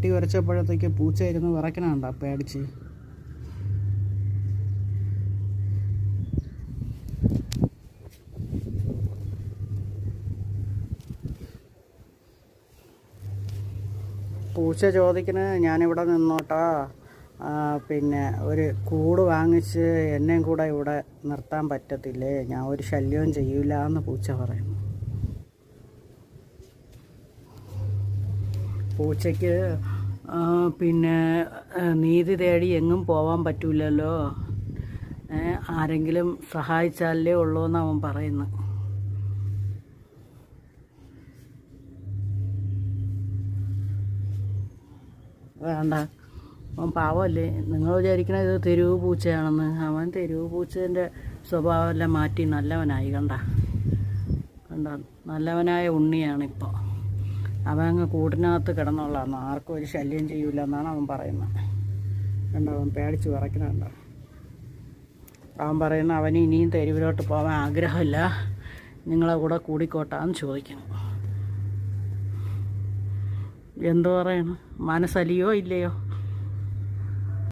പട്ടി ഉരച്ചപ്പോഴത്തേക്ക് പൂച്ച ഇരുന്ന് വിറക്കണുണ്ട പേടിച്ച്. പൂച്ച ചോദിക്കുന്നത് ഞാനിവിടെ നിന്നോട്ടാ. പിന്നെ ഒരു കൂട് വാങ്ങിച്ച് എന്നെയും കൂടെ ഇവിടെ നിർത്താൻ പറ്റത്തില്ലേ? ഞാൻ ഒരു ശല്യവും ചെയ്യില്ല എന്ന് പൂച്ച പറയുന്നു. പൂച്ചയ്ക്ക് പിന്നെ നീതി തേടി എങ്ങും പോവാൻ പറ്റൂലല്ലോ. ആരെങ്കിലും സഹായിച്ചാലേ ഉള്ളൂ എന്ന് അവൻ പറയുന്നു. വേണ്ട. അവൻ പാവമല്ലേ നിങ്ങൾ വിചാരിക്കണ ഇത് തെരുവ് പൂച്ചയാണെന്ന്. അവൻ തെരുവ് പൂച്ചേന്റെ സ്വഭാവമെല്ലാം മാറ്റി നല്ലവനായി. കണ്ട? കണ്ട? നല്ലവനായ ഉണ്ണിയാണിപ്പോൾ അവൻ കൂടിനകത്ത് കിടന്നുള്ളതാണ് ആർക്കും ഒരു ശല്യം ചെയ്യൂല എന്നാണ് അവൻ പറയുന്നത്. കണ്ടോ അവൻ പേടിച്ച് വിറയ്ക്കുന്നുണ്ടോ. അവൻ പറയുന്ന അവന് ഇനിയും തെരുവിലോട്ട് പോകാൻ ആഗ്രഹമില്ല. നിങ്ങളെ കൂടെ കൂടിക്കോട്ടാന്ന് ചോദിക്കുന്നു. എന്തു പറയണം? മനസ്സലിയോ ഇല്ലയോ?